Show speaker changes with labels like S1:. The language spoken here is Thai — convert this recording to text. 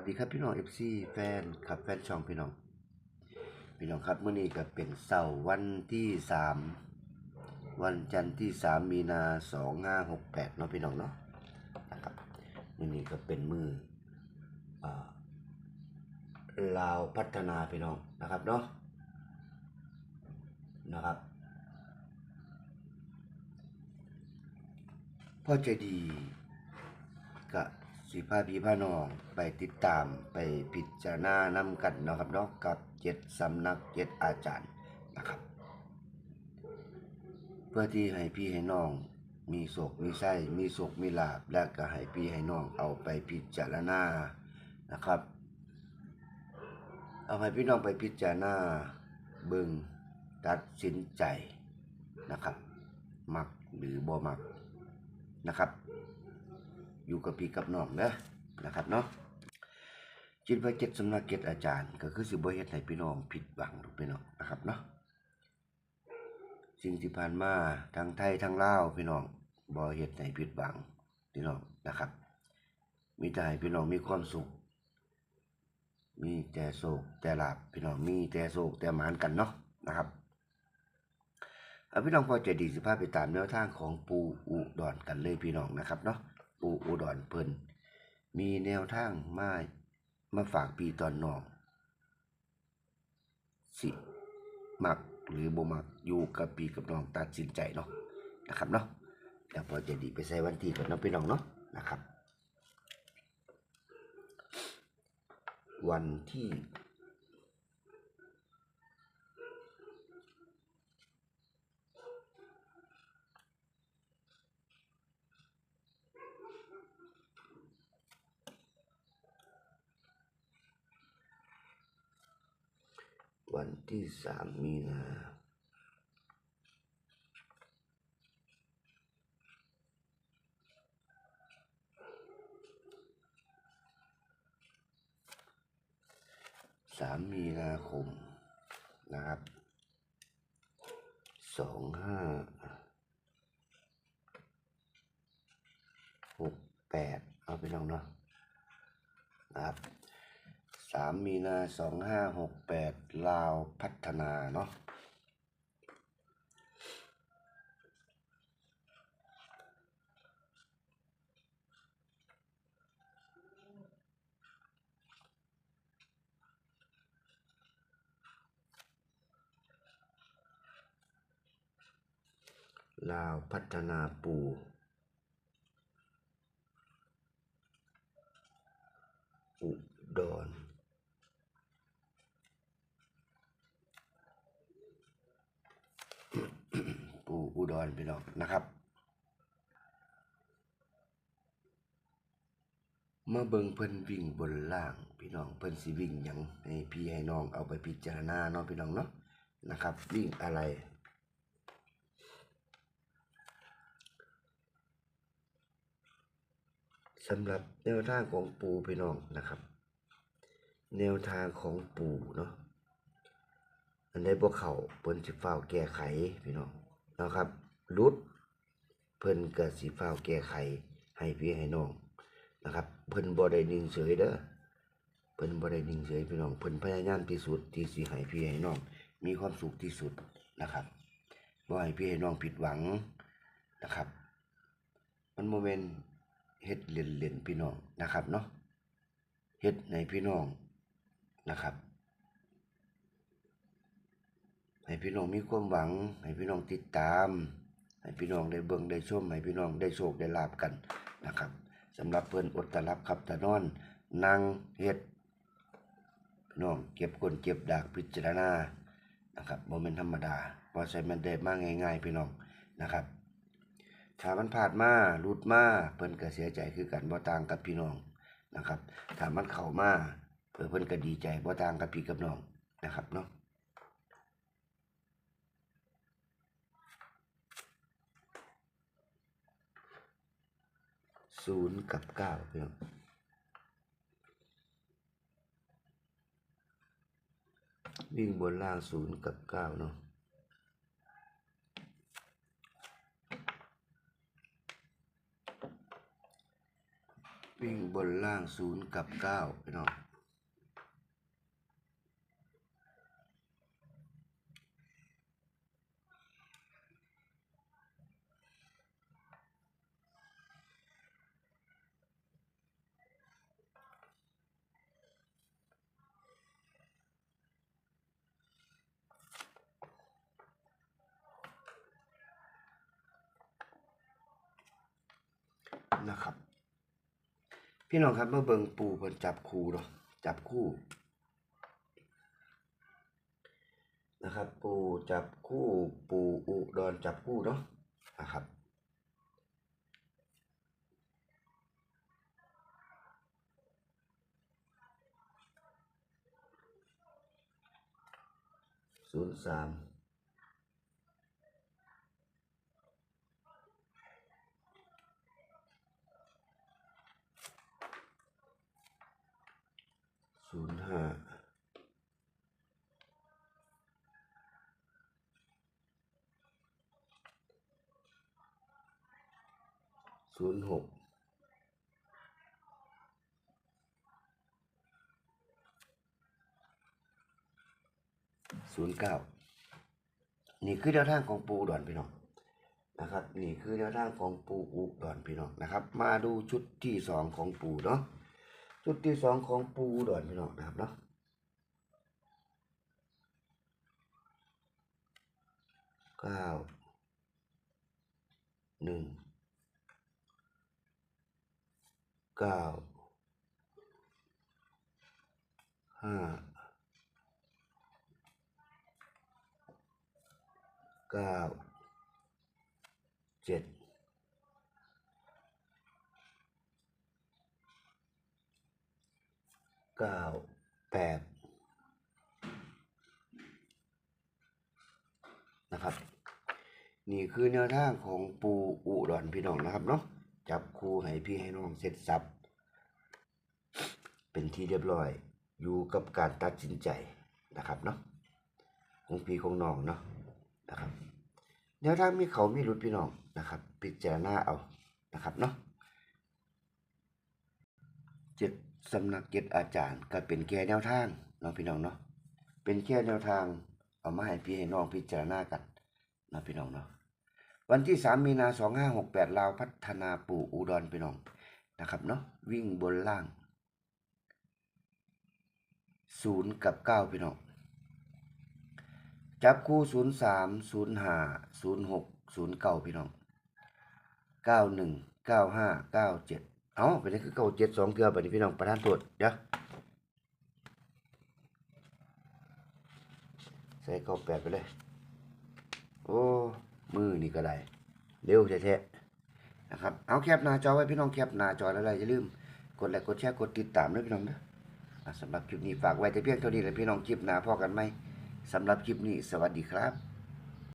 S1: วัสดีครับพี่น้อง FC แฟนครับแฟนช่องพี่น้อง พี่น้องครับเมื้อนี้ก็เป็นเสาร์วันที่3วันจันทร์ที่3มีนา2568เนาะพี่น้องเนาะนะครับมื้อนี้ก็เป็นมือลาวพัฒนาพี่น้องนะครับเนาะนะครับพ่อใจดีก็ สิพาพี่พาน้องไปติดตามไปพิจารณานำกันนะครับเนาะกับเจ็ดสำนักเจ็ดอาจารย์นะครับ เพื่อที่ให้พี่ให้น้องมีโศกมีไส้มีโศกมีลาบและก็ให้พี่ให้น้องเอาไปพิจารณานะครับ เอาให้พี่น้องไปพิจารณาเบิ่งตัดสินใจนะครับ มักหรือบ่มักนะครับ อยู่กับพี่กับน้องเด้อนะครับเนาะจิตว่าเจ็ดสำนักเจ็ดอาจารย์ ก็คือสิบ่เฮ็ดให้พี่น้องผิดหวังทุกพี่น้องนะครับเนาะสิ่งที่ผ่านมาทั้งไทยทั้งลาวพี่น้องบ่เฮ็ดให้ผิดหวังพี่น้องนะครับ มีแต่ให้พี่น้องมีความสุข มีแต่โศกแต่ลาบพี่น้องมีแต่โศกแต่หมานกันเนาะนะครับเอาพี่น้องพอใจดีสิภาพไปตามแนวทางของปูอุดรกันเลยพี่น้องนะครับเนาะ ปูอุดรเพิ่นมีแนวทางมามาฝากปีตอนน้อง สิมักหรือบ่มักอยู่กับปีกับน้องตัดสินใจเนาะนะครับเนาะแล้วพอใจดีไปใส่วันที่ก่อนเนาะพี่น้องเนาะนะครับ วันที่ วัน ที่สามมีนาสามมีนาคมนะครับสองห้าหกแปดเอาไปลองเนาะนะครับ สามมีนาสองห้าหกแปดลาวพัฒนาเนาะลาวพัฒนาปูอุดร ปู่ อุดรพี่น้องนะครับ เมื่อเบิงเพิ่นวิ่งบนล่างพี่น้องเพิ่นสิวิ่งหยังให้พี่ให้น้องเอาไปพิจารณาเนาะพี่น้องเนาะนะครับ วิ่งอะไรสำหรับแนวทางของปู่พี่น้องนะครับ แนวทางของปู่เนาะอันใดบ่เขาเพิ่นสิฟ้าแก้ไขพี่น้อง นะครับรุดเพิ่นก็สิฟ้าแก้ไขให้พี่ให้น้องนะครับ เพิ่นบ่ได้นิ่งเฉยเด้อเพิ่นบ่ได้นิ่งเฉยพี่น้องเพิ่นพยายามที่สุดที่สิให้พี่ให้น้องมีความสุขที่สุดนะครับบ่ให้พี่ให้น้องผิดหวังนะครับ มันบ่แม่นเฮ็ดเล่นๆพี่น้องนะครับเนาะเฮ็ดให้พี่น้องนะครับ ให้พี่น้องมีความหวัง ให้พี่น้องติดตาม ให้พี่น้องได้เบิ่งได้ชม ให้พี่น้องได้โชคได้ลาบกันนะครับสำหรับเพิ่อนอดตะรับขับตะนอนนั่งเฮ็ดพี่น้องเก็บก้นเก็บดากพิจารณานะครับบ่แม่นธรรมดาเพราะใช้มันได้มาง่าย ๆ พี่น้องนะครับถ้ามันผ่านมาลุดมาเพิ่นก็เสียใจคือกันบ่ต่างกับพี่น้องนะครับถ้ามันเข้ามาเพิ่นเพิ่นก็ดีใจบ่ต่างกับพี่กับน้องนะครับเนาะ ศูนย์กับเก้าพี่น้องวิ่งบนล่างศูนย์กับเก้าเนาะวิ่งบนล่างศูนย์กับเก้าพี่น้อง นะครับ พี่น้องครับเมื่อเบิงปูเพิ่นจับคู่เนาะจับคู่ นะครับ ปูจับคู่ปูอุดรจับคู่เนาะนะครับศูนย์สาม ศูนย์ห้าศูนย์หกศูนย์เก้านี่คือแนวทางของปูดอนพี่น้องนะครับ นี่คือแนวทางของปูอุดอนพี่น้องนะครับ มาดูชุดที่สองของปูเนาะ ชุดที่สองของปูดอนพี่น้องนะครับเนาะเก้าหนึ่งเก้าห้าเก้าเจ็ด เก้าแปดนะครับ นี่คือแนวทางของปูอุดรพี่น้องนะครับเนาะจับคู่ให้พี่ให้น้องเสร็จสับ เป็นที่เรียบร้อย อยู่กับการตัดสินใจนะครับเนาะของพี่ของน้องเนาะนะครับแนวทางมีเขามีรุดพี่น้องนะครับ พิจารณาเอานะครับเนาะเจ็ด สำนักเจ็ดอาจารย์ก็เป็นแค่แนวทางเนาะพี่น้องเนาะเป็นแค่แนวทางเอามาให้พี่ให้น้องพิจารณากันเนาะพี่น้องเนาะวันที่สามมีนาสองห้าหกแปดลาวพัฒนาปู่อุดรพี่น้องนะครับเนาะวิ่งบนล่างศูนย์กับเก้าพี่น้องจับคู่ศูนย์สามศูนย์ห้าศูนย์หกศูนย์เก้าพี่น้องเก้าหนึ่งเก้าห้าเก้าเจ็ด เอาไปนี่คือเก้าเจ็ดสองเกลือไปนี่พี่น้องประธานตรวจเดี๋ยวใส่เก้าแปดไปเลย โอ้มือนี่ก็ได้เร็วแท้ๆนะครับเอาแคปหน้าจอไว้พี่น้องแคปหน้าจอแล้วอย่าลืมกดไลค์กดแชร์กดติดตามด้วยพี่น้องนะสำหรับคลิปนี้ฝากไว้แต่เพียงเท่านี้แหละพี่น้องคลิปหน้าพอกันไหมสำหรับคลิปนี้สวัสดีครับ